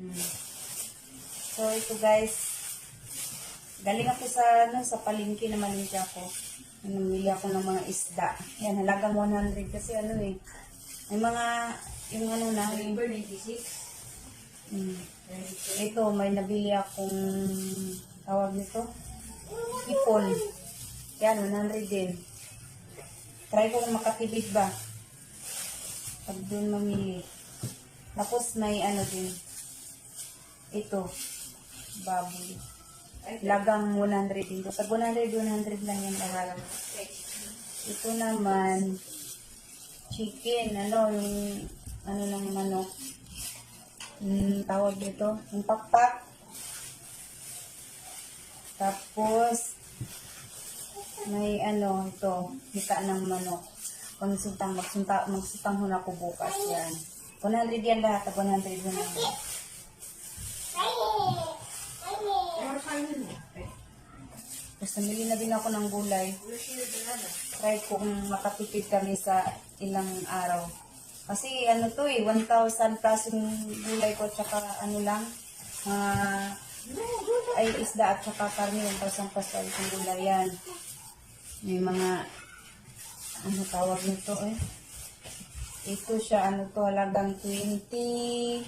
Mm. So, ito guys. Galing ako sa, ano, sa palengke na malingki ako. Namili ako ng mga isda. Yan, halagang 100 kasi ano eh. May mga, yung ano na, November 96. mm, ito, may nabili akong, tawag nito, ipon. Yan, 100 din. Try ko kung makatipid ba. Pag doon mamili. Tapos may ano din. Ito. Baboy. Lagang 100 din. Pag 100, 100 lang yung lahat. Ito naman, chicken. Ano, yung, ano ng manok. Hmm, tawag dito. Yung pakpak. Tapos, may ano, ito, hita ng manok. Konsultang, magsunta, magsutang ho na ako bukas yan. 100 yan lahat, 100 yun lang. Ano kayo mo? Tapos namili na din ako ng gulay. Try ko kung makatipid kami sa ilang araw. Kasi ano to eh, 1,000 plus yung gulay ko, tsaka ano lang, mga ay isda at saka karne, 1,000 plus yung gulay yan. May mga, ano tawag nito eh. Ito siya, ano to, halagang 20,